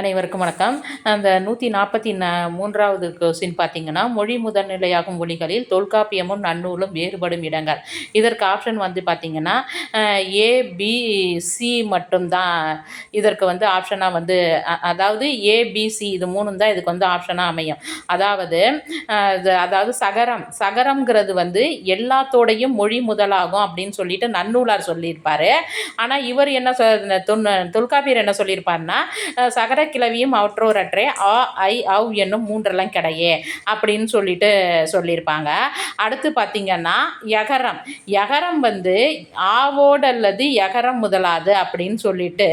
அனைவருக்கும் வணக்கம். அந்த நூற்றி நாற்பத்தி ந மூன்றாவது கொஸ்டின் பார்த்தீங்கன்னா மொழி முதல்நிலையாகும் மொழிகளில் தொல்காப்பியமும் நன்னூலும் வேறுபடும் இடங்கள். இதற்கு ஆப்ஷன் வந்து பார்த்திங்கன்னா ஏ பி சி மட்டும்தான் இதற்கு வந்து ஆப்ஷனாக வந்து அதாவது ஏபிசி இது மூணும் தான் இதுக்கு வந்து ஆப்ஷனாக அமையும். அதாவது அதாவது சகரம். சகரம்ங்கிறது வந்து எல்லாத்தோடையும் மொழி முதலாகும் அப்படின்னு சொல்லிட்டு நன்னூலார் சொல்லியிருப்பார். ஆனால் இவர் என்ன சொ தொன் தொல்காப்பியர் என்ன சொல்லியிருப்பார்னா சகர கிளவியும் அவற்றோரற்றே ஆ ஐ அவ் என்னும் மூன்றெல்லாம் கிடையே அப்படின்னு சொல்லிட்டு சொல்லியிருப்பாங்க. அடுத்து பார்த்திங்கன்னா யகரம். யகரம் வந்து ஆவோடு அல்லது யகரம் முதலாது அப்படின்னு சொல்லிட்டு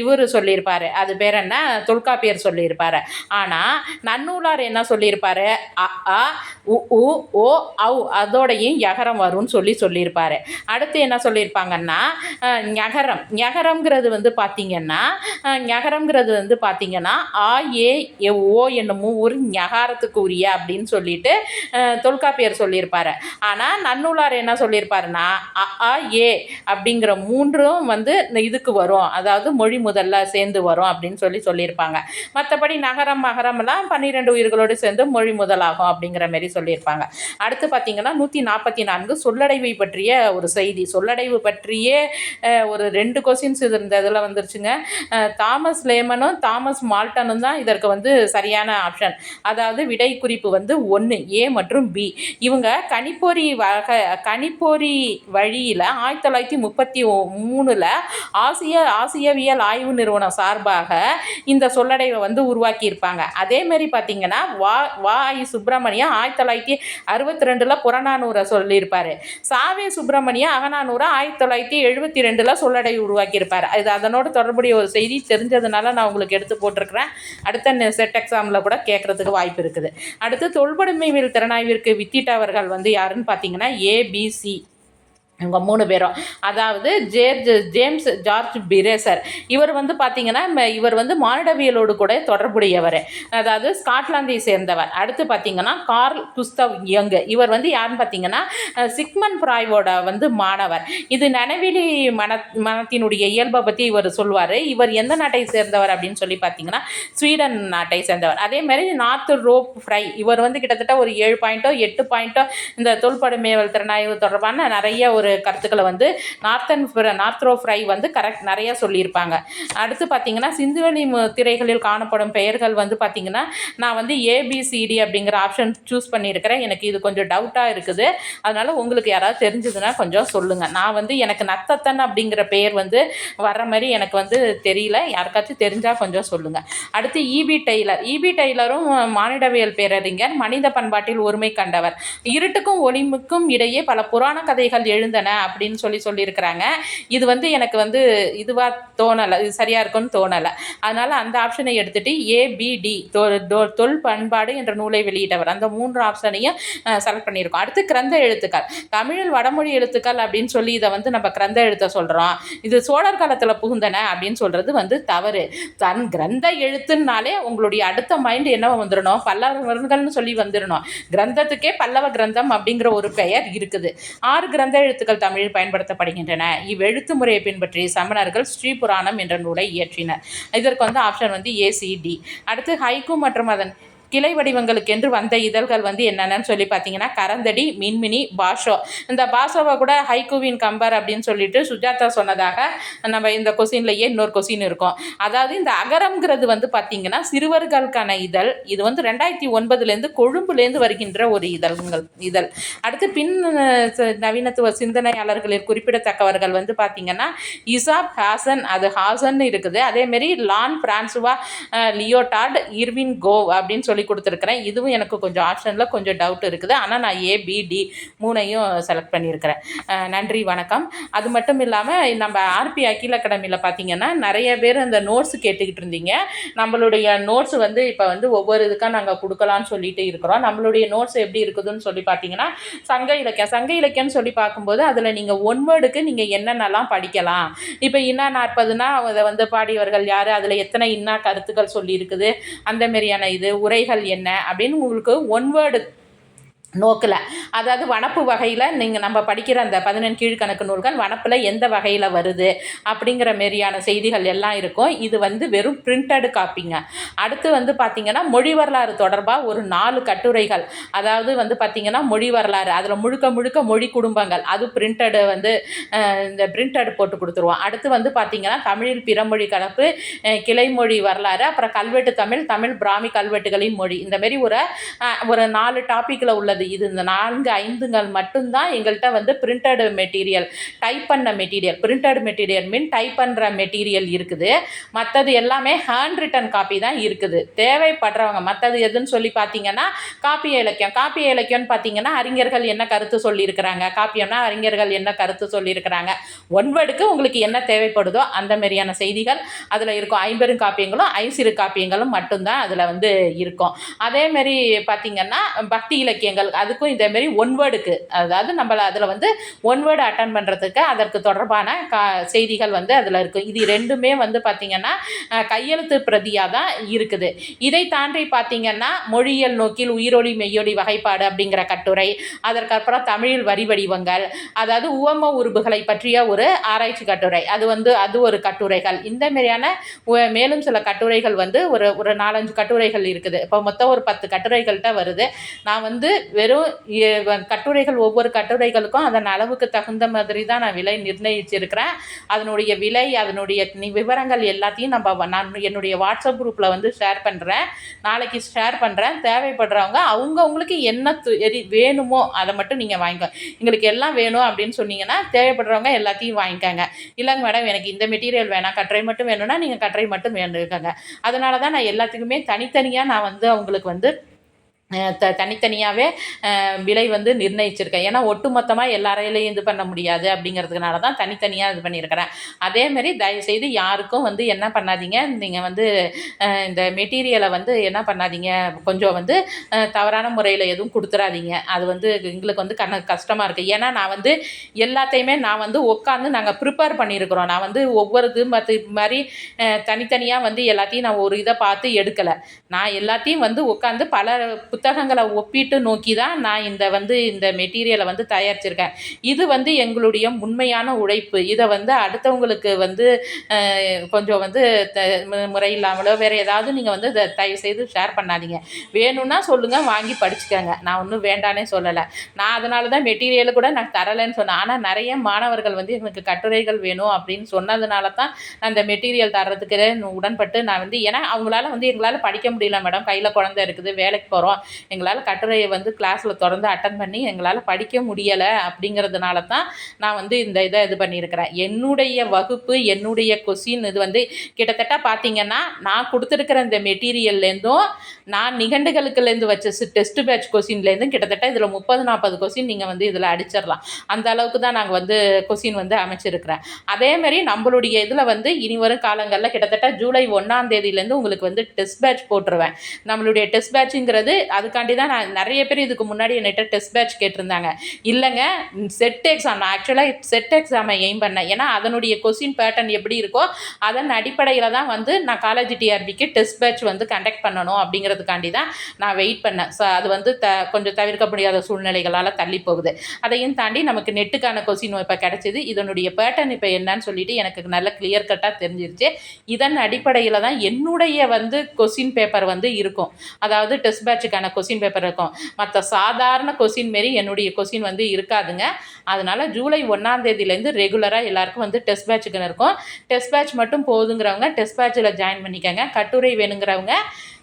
இவர் சொல்லியிருப்பார். அது பேர் என்ன? தொல்காப்பியர் சொல்லியிருப்பார். ஆனால் நன்னூலார் என்ன சொல்லியிருப்பார்? அ உ உ ஓ அவ் அதோடையும் யகரம் வரும்னு சொல்லி சொல்லியிருப்பார். அடுத்து என்ன சொல்லியிருப்பாங்கன்னா அஹ், ஞகரம். ஞகரம்ங்கிறது வந்து பார்த்திங்கன்னா அஹ், ஞகரம்ங்கிறது வந்து பார்த்திங்கன்னா ஆ ஏ எ, ஓ என்னும் ஒரு ஞகாரத்துக்கு உரிய அப்படின்னு சொல்லிட்டு தொல்காப்பியர் சொல்லியிருப்பார். ஆனால் நன்னூலார் என்ன சொல்லியிருப்பாருன்னா அ ஆ ஏ அப்படிங்கிற மூன்றும் வந்து இதுக்கு வரும். அதாவது மொழி முதல்ல சேர்ந்து வரும் அப்படின்னு சொல்லி சொல்லியிருப்பாங்க. மற்றபடி நகரம் மகரம்லாம் பன்னிரெண்டு உயிர்களோடு சேர்ந்து மொழி முதலாகும் அப்படிங்கிற மாதிரி சொல்லியிருப்பாங்க. அடுத்து பார்த்திங்கன்னா நூற்றி நாற்பத்தி நான்கு சொல்லடைவை பற்றிய ஒரு செய்தி. சொல்லடைவு பற்றியே ஒரு ரெண்டு கொஸ்டின்ஸ் இது இதில் வந்துருச்சுங்க தாமஸ் லேமனும் தாமஸ் மால்டனும் தான் இதற்கு வந்து சரியான ஆப்ஷன். அதாவது விடை குறிப்பு வந்து ஒன்று ஏ மற்றும் பி. இவங்க கணிப்பொறி வகை கணிப்பொறி வழியில் ஆயிரத்தி தொள்ளாயிரத்தி முப்பத்தி மூணில் ஆசிய ஆசியவியல் ஆய்வு நிறுவனம் சார்பாக இந்த சொல்லடைவை வந்து உருவாக்கியிருப்பாங்க. அதேமாரி பார்த்தீங்கன்னா வா வா ஐ சுப்பிரமணியம் ஆயிரத்தி தொள்ளாயிரத்தி அறுபத்தி ரெண்டில் புறநானூரை சொல்லியிருப்பார். சாவே சுப்பிரமணியம் அகநானூரை ஆயிரத்தி தொள்ளாயிரத்தி எழுபத்தி ரெண்டில் சொல்லடை உருவாக்கியிருப்பார். இது அதனோடு தொடர்புடைய ஒரு செய்தி தெரிஞ்சதுனால நான் உங்களுக்கு எடுத்து போட்டிருக்கிறேன். அடுத்த செட் எக்ஸாமில் கூட கேட்குறதுக்கு வாய்ப்பு இருக்குது. அடுத்து தொல்படுமைவியல் திறனாய்விற்கு வித்திட்டவர்கள் வந்து யாருன்னு பார்த்தீங்கன்னா ஏபிசி இவங்க மூணு பேரும். அதாவது ஜேர்ஜ் ஜேம்ஸ் ஜார்ஜ் பிரேசர் இவர் வந்து பார்த்தீங்கன்னா ம- இவர் வந்து மானிடவியலோடு கூட தொடர்புடையவர். அதாவது ஸ்காட்லாந்தை சேர்ந்தவர். அடுத்து பார்த்தீங்கன்னா கார்ல் குஸ்தவ் யங். இவர் வந்து யாருன்னு பார்த்தீங்கன்னா சிக்மன் பிராய்வோட வந்து மாணவர். இது நனவிலி மன மனத்தினுடைய இயல்பை பற்றி இவர் சொல்லுவார். இவர் எந்த நாட்டை சேர்ந்தவர் அப்படின்னு சொல்லி பார்த்தீங்கன்னா ஸ்வீடன் நாட்டை சேர்ந்தவர். அதே மாதிரி நார்த் ரோப் ஃப்ரை. இவர் வந்து கிட்டத்தட்ட ஒரு ஏழு பாயிண்ட்டோ எட்டு பாயிண்ட்டோ இந்த தொல்படுமையல் திறனாய்வு தொடர்பான நிறைய ஒரு கருத்துக்களை வந்து நார்த்தன் நார்த்ரோ ஃப்ரை வந்து கரெக்ட் நிறைய சொல்லியிருப்பாங்க. அடுத்து பார்த்தீங்கன்னா சிந்துவெளி திரைகளில் காணப்படும் பெயர்கள் வந்து பார்த்தீங்கன்னா நான் வந்து ஏபிசிடி அப்படிங்கிற ஆப்ஷன் சூஸ் பண்ணியிருக்கிறேன். எனக்கு இது கொஞ்சம் டவுட்டாக இருக்குது. அதனால் உங்களுக்கு யாராவது தெரிஞ்சதுன்னா கொஞ்சம் சொல்லுங்கள் நான் வந்து எனக்கு நத்தத்தன் அப்படிங்கிற பெயர் வந்து வர்ற மாதிரி எனக்கு வந்து தெரியல. யாருக்காச்சும் தெரிஞ்சால் கொஞ்சம் சொல்லுங்கள் அடுத்து E B Tylor E B டெய்லரும் மானிடவியல் பேரறிஞர் மனித பண்பாட்டில் ஒருமை கண்டவர். இருட்டுக்கும் ஒளிமுக்கும் இடையே பல புராண கதைகள் எழுந்தன. அப்படின்னு சொல்லி சொல்லியிருக்கிறாங்க. இது வந்து எனக்கு வந்து இதுவாக தோணலை இது சரியாக இருக்கும்னு தோணலை. அதனால் அந்த ஆப்ஷனை எடுத்துகிட்டு ஏபிடி தொல் பண்பாடு என்ற நூலை வெளியிட்டவர். அந்த மூன்று ஆப்ஷனையும் செலக்ட் பண்ணியிருக்கோம். அடுத்து கிரந்த எழுத்துக்கள். தமிழில் வடமொழி எழுத்துக்கள் அப்படின்னு சொல்லி இதை வந்து நம்ம கிரந்த எழுத்த சொல்கிறோம் இது சோழர் காலத்தில் புகுந்தன அப்படின்னு சொல்கிறது வந்து தவறு. தன் கிரந்த எழுத்துனாலே உங்களுடைய அடுத்த மைண்ட் என்ன வந்துடணும். பல்லவர்கள்னு சொல்லி வந்துடணும். கிரந்தத்துக்கே பல்லவ கிரந்தம் அப்படிங்கிற ஒரு பெயர் இருக்குது. ஆறு கிரந்த எழுத்துக்கள் தமிழில் பயன்படுத்தப்படுகின்றன. இவ்வெழுத்து முறையை பின்பற்றி சமணர்கள் ஸ்ரீபுராணம் என்ற நூலை இயற்றினர். இதற்கு வந்து ஆப்ஷன் வந்து ஏசிடி அடுத்து ஹைக்கு மற்றும் அதன் கிளை வடிவங்களுக்கென்று வந்த இதழ்கள் வந்து என்னென்னு சொல்லி பார்த்தீங்கன்னா கரந்தடி மின்மினி பாஷோ. இந்த பாஷோவை கூட ஹைகூவின் கம்பர் அப்படின்னு சொல்லிட்டு சுஜாதா சொன்னதாக நம்ம இந்த கொஸ்டின்லையே இன்னொரு கொஸ்டின் இருக்கும். அதாவது இந்த அகரம்ங்கிறது வந்து பார்த்தீங்கன்னா சிறுவர்களுக்கான இதழ். இது வந்து ரெண்டாயிரத்தி ஒன்பதுலேருந்து கொழும்புலேருந்து வருகின்ற ஒரு இதழ்கள் இதழ். அடுத்து பின் நவீனத்துவ சிந்தனையாளர்களில் குறிப்பிடத்தக்கவர்கள் வந்து பார்த்தீங்கன்னா இசாப் ஹாசன் அது ஹாசன் இருக்குது. அதேமாரி லான் பிரான்சுவா லியோடார்ட் இர்வின் கோவ் அப்படின்னு சொல்லி கொடுத்துருக்குறேன். இதுவும் எனக்கு கொஞ்சம் ஆப்ஷனில் கொஞ்சம் டவுட் இருக்குது. ஆனால் நான் ஏபிடி மூணையும் செலக்ட் பண்ணியிருக்கிறேன். நன்றி வணக்கம். அது மட்டும் இல்லாமல் நம்ம ஆர்பி அகில் அகாடமியில் பார்த்தீங்கன்னா நிறைய பேர் அந்த நோட்ஸ் கேட்டுக்கிட்டு இருந்தீங்க. நம்மளுடைய நோட்ஸ் வந்து இப்போ வந்து ஒவ்வொரு இதுக்காக நாங்கள் கொடுக்கலான்னு சொல்லிட்டு இருக்கிறோம். நம்மளுடைய நோட்ஸ் எப்படி இருக்குதுன்னு சொல்லி பார்த்தீங்கன்னா சங்க இலக்கியம் சங்க இலக்கியம்னு சொல்லி பார்க்கும்போது அதில் நீங்கள் ஒன் வேர்டுக்கு நீங்கள் என்னென்னலாம் படிக்கலாம். இப்போ இன்னா நாற்பதுனா அதை வந்து பாடியவர்கள் யார்? அதில் எத்தனை இன்னா கருத்துக்கள் சொல்லியிருக்குது? அந்த மாதிரியான இது உரைகள் என்ன அப்படின்னு உங்களுக்கு ஒன் வேர்டு நோக்கில். அதாவது வனப்பு வகையில் நீங்கள் நம்ம படிக்கிற அந்த பதினெண் கீழ்கணக்கு நூல்கள் வனப்பில் எந்த வகையில் வருது அப்படிங்கிற மாரியான செய்திகள் எல்லாம் இருக்கும். இது வந்து வெறும் பிரிண்டடு காப்பிங்க அடுத்து வந்து பார்த்திங்கன்னா மொழி வரலாறு தொடர்பாக ஒரு நாலு கட்டுரைகள். அதாவது வந்து பார்த்திங்கன்னா மொழி வரலாறு. அதில் முழுக்க முழுக்க மொழி குடும்பங்கள். அது பிரிண்டடு வந்து இந்த பிரிண்டடு போட்டு கொடுத்துருவோம். அடுத்து வந்து பார்த்திங்கன்னா தமிழில் பிறமொழி கலப்பு கிளைமொழி வரலாறு அப்புறம் கல்வெட்டு தமிழ் தமிழ் பிராமி கல்வெட்டுகளின் மொழி. இந்தமாரி ஒரு ஒரு நாலு டாப்பிக்கில் உள்ளது. இது இந்த நான்கு ஐந்துங்கள் மட்டும்தான் எங்கள்கிட்ட வந்து பிரிண்டடு மெட்டீரியல் டைப் பண்ண material printed material mean type பண்ணுற மெட்டீரியல் இருக்குது. மற்றது எல்லாமே ஹேண்ட் ரிட்டன் காப்பி தான் இருக்குது. தேவைப்படுறவங்க மற்றது எதுன்னு சொல்லி பார்த்தீங்கன்னா காப்பிய இலக்கியம். காப்பிய இலக்கியம்னு பார்த்தீங்கன்னா அறிஞர்கள் என்ன கருத்து சொல்லியிருக்கிறாங்க? காப்பியம்னா அறிஞர்கள் என்ன கருத்து சொல்லியிருக்கிறாங்க? ஒன்பதுக்கு உங்களுக்கு என்ன தேவைப்படுதோ அந்த மாதிரியான செய்திகள் அதில் இருக்கும். ஐம்பெரும் காப்பியங்களும் ஐசிறு காப்பியங்களும் மட்டும்தான் அதில் வந்து இருக்கும். அதேமாரி பார்த்திங்கன்னா பக்தி இலக்கியங்கள் அதுக்கும் இதேமாரி ஒன் வேர்டுக்கு அதாவது நம்மளை அதில் வந்து ஒன் வேர்டு அட்டன் பண்ணுறதுக்கு அதற்கு தொடர்பான கா செய்திகள் வந்து அதில் இருக்குது இது ரெண்டுமே வந்து பார்த்திங்கன்னா கையெழுத்து பிரதியாக தான் இருக்குது. இதை தாண்டி பார்த்திங்கன்னா மொழியியல் நோக்கில் உயிரொலி மெய்யொலி வகைப்பாடு அப்படிங்கிற கட்டுரை அதற்கப்புறம் தமிழில் வரி வடிவங்கள் அதாவது உவம உறுப்புகளை பற்றிய ஒரு ஆராய்ச்சி கட்டுரை அது வந்து அது ஒரு கட்டுரைகள். இந்த மாதிரியான உ- மேலும் சில கட்டுரைகள் வந்து ஒரு ஒரு நாலஞ்சு கட்டுரைகள் இருக்குது. இப்போ மொத்தம் ஒரு பத்து கட்டுரைகள்கிட்ட வருது. நான் வந்து வெறும் கட்டுரைகள் ஒவ்வொரு கட்டுரைகளுக்கும் அதன் அளவுக்கு தகுந்த மாதிரி தான் நான் விலை நிர்ணயிச்சிருக்கிறேன். அதனுடைய விலை அதனுடைய விவரங்கள் எல்லாத்தையும் நம்ம வ- நான் என்னுடைய வாட்ஸ்அப் குரூப்பில் வந்து ஷேர் பண்ணுறேன் நாளைக்கு ஷேர் பண்ணுறேன் தேவைப்படுறவங்க அவங்கவுங்களுக்கு என்ன து- எரி வேணுமோ அதை மட்டும் நீங்கள் வாங்கிக்கோ. எங்களுக்கு எல்லாம் வேணும் அப்படின்னு சொன்னீங்கன்னா தேவைப்படுறவங்க எல்லாத்தையும் வாங்கிக்கோங்க. இல்லைங்க மேடம் எனக்கு இந்த மெட்டீரியல் வேணாம். கட்டுரை மட்டும் வேணும்னா நீங்கள் கட்டுரை மட்டும் வேணுக்கங்க அதனால தான் நான் எல்லாத்துக்குமே தனித்தனியாக நான் வந்து அவங்களுக்கு வந்து த தனித்தனியாகவே விலை வந்து நிர்ணயிச்சிருக்கேன். ஏன்னா ஒட்டுமொத்தமாக எல்லாரையிலையும் இது பண்ண முடியாது அப்படிங்கிறதுனால தான் தனித்தனியாக இது பண்ணியிருக்கிறேன். அதேமாரி தயவுசெய்து யாருக்கும் வந்து என்ன பண்ணாதீங்க. நீங்கள் வந்து இந்த மெட்டீரியலை வந்து என்ன பண்ணாதீங்க. கொஞ்சம் வந்து தவறான முறையில் எதுவும் கொடுத்துறாதீங்க. அது வந்து எங்களுக்கு வந்து கண்ண கஷ்டமாக இருக்குது ஏன்னா நான் வந்து எல்லாத்தையுமே நான் வந்து உட்காந்து நாங்கள் ப்ரிப்பேர் பண்ணியிருக்கிறோம். நான் வந்து ஒவ்வொரு இது மற்ற மாதிரி தனித்தனியாக வந்து எல்லாத்தையும் நான் ஒரு இதை பார்த்து எடுக்கலை. நான் எல்லாத்தையும் வந்து உட்காந்து பல புத்தகங்களை ஒப்பிட்டு நோக்கி தான் நான் இந்த வந்து இந்த மெட்டீரியலை வந்து தயாரிச்சிருக்கேன். இது வந்து எங்களுடைய உண்மையான உழைப்பு. இதை வந்து அடுத்தவங்களுக்கு வந்து கொஞ்சம் வந்து த மு- முறையில்லாமலோ வேறு ஏதாவது நீங்கள் வந்து இதை தயவு செய்து ஷேர் பண்ணாதீங்க. வேணும்னா சொல்லுங்கள் வாங்கி படிச்சுக்கோங்க. நான் ஒன்றும் வேண்டானே சொல்லலை. நான் அதனால தான் மெட்டீரியலு கூட நான் தரலைன்னு சொன்னேன். ஆனால் நிறைய மாணவர்கள் வந்து எனக்கு கட்டுரைகள் வேணும் அப்படின்னு சொன்னதுனால தான் நான் இந்த மெட்டீரியல் தர்றதுக்கு உடன்பட்டு நான் வந்து ஏன்னா அவங்களால வந்து எங்களால் படிக்க முடியல மேடம். கையில் குழந்தை இருக்குது வேலைக்கு போகிறோம் எங்களால் கட்டுரையை வந்து கிளாஸில் தொடர்ந்து அட்டன் பண்ணி எங்களால் படிக்க முடியலை அப்படிங்கிறதுனால தான் நான் வந்து இந்த இதை இது பண்ணியிருக்கிறேன். என்னுடைய வகுப்பு என்னுடைய கொஸ்டின் இது வந்து கிட்டத்தட்ட பார்த்தீங்கன்னா நான் கொடுத்துருக்கிற இந்த மெட்டீரியல்லேருந்தும் நான் நிகண்டுகளுக்குலேருந்து வச்ச டெஸ்ட் பேட்ச் கொஸ்டின்லேருந்தும் கிட்டத்தட்ட இதில் முப்பது நாற்பது கொஸ்டின் நீங்கள் வந்து இதில் அடிச்சிடலாம். அந்த அளவுக்கு தான் நாங்கள் வந்து கொஸ்டின் வந்து அமைச்சிருக்கிறேன். அதேமாரி நம்மளுடைய இதில் வந்து இனி வரும் காலங்களில் கிட்டத்தட்ட ஜூலை ஒன்றாம் தேதியிலேருந்து உங்களுக்கு வந்து டெஸ்ட் பேட்ச் போட்டுருவேன். நம்மளுடைய டெஸ்ட் பேட்சுங்கிறது அதுக்காண்டி தான் நான் நிறைய பேர் இதுக்கு முன்னாடி என்கிட்ட டெஸ்ட் பேட்ச் கேட்டிருந்தாங்க. இல்லைங்க செட் எக்ஸாம் நான் ஆக்சுவலாக செட் எக்ஸாமை எய்ம் பண்ணேன். ஏன்னா அதனுடைய கொஸ்டின் பேட்டர்ன் எப்படி இருக்கோ அதன் அடிப்படையில் தான் வந்து நான் காலேஜ் டிஆர்பிக்கு டெஸ்ட் பேட்ச் வந்து கண்டக்ட் பண்ணணும் அப்படிங்கிறதுக்காண்டி தான் நான் வெயிட் பண்ணேன். ஸோ அது வந்து த கொஞ்சம் தவிர்க்க முடியாத சூழ்நிலைகளால் தள்ளி போகுது. அதையும் தாண்டி நமக்கு நெட்டுக்கான கொஸ்டின் இப்போ கிடச்சிது. இதனுடைய பேட்டர்ன் இப்போ என்னன்னு சொல்லிட்டு எனக்கு நல்ல கிளியர் கட்டாக தெரிஞ்சிருச்சு. இதன் அடிப்படையில் தான் என்னுடைய வந்து கொஸ்டின் பேப்பர் வந்து இருக்கும். அதாவது டெஸ்ட் மாதிரியான கொஸ்டின் பேப்பர் இருக்கும். மற்ற சாதாரண கொஸ்டின் மாரி என்னுடைய கொஸ்டின் வந்து இருக்காதுங்க. அதனால் ஜூலை ஒன்றாம் தேதியிலேருந்து ரெகுலராக எல்லாருக்கும் வந்து டெஸ்ட் பேட்சுக்குன்னு இருக்கும். டெஸ்ட் பேட்ச் மட்டும் போதுங்கிறவங்க டெஸ்ட் பேட்சில் ஜாயின் பண்ணிக்கோங்க. கட்டுரை வேணுங்கிறவங்க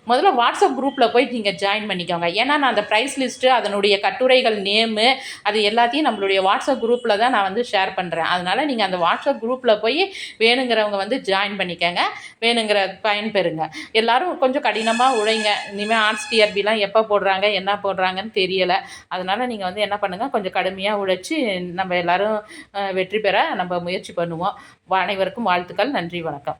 முதல்ல வாட்ஸ்அப் குரூப்பில் போய் நீங்கள் ஜாயின் பண்ணிக்கோங்க. ஏன்னா நான் அந்த ப்ரைஸ் லிஸ்ட்டு அதனுடைய கட்டுரைகள் நேமு அது எல்லாத்தையும் நம்மளுடைய வாட்ஸ்அப் குரூப்பில் தான் நான் வந்து ஷேர் பண்ணுறேன் அதனால் நீங்கள் அந்த வாட்ஸ்அப் குரூப்பில் போய் வேணுங்கிறவங்க வந்து ஜாயின் பண்ணிக்கோங்க. வேணுங்கிற பயன் பெறுங்க. எல்லாரும் கொஞ்சம் கடினமாக உழைங்க. இனிமேல் ஆர்ட்ஸ் டிஆர்பிலாம் எப்போ போடுறாங்க என்ன போடுறாங்கன்னு தெரியலை. அதனால் நீங்கள் வந்து என்ன பண்ணுங்கள் கொஞ்சம் கடுமையாக உழைச்சி நம்ம எல்லாரும் வெற்றி பெற நம்ம முயற்சி பண்ணுவோம். அனைவருக்கும் வாழ்த்துக்கள். நன்றி வணக்கம்.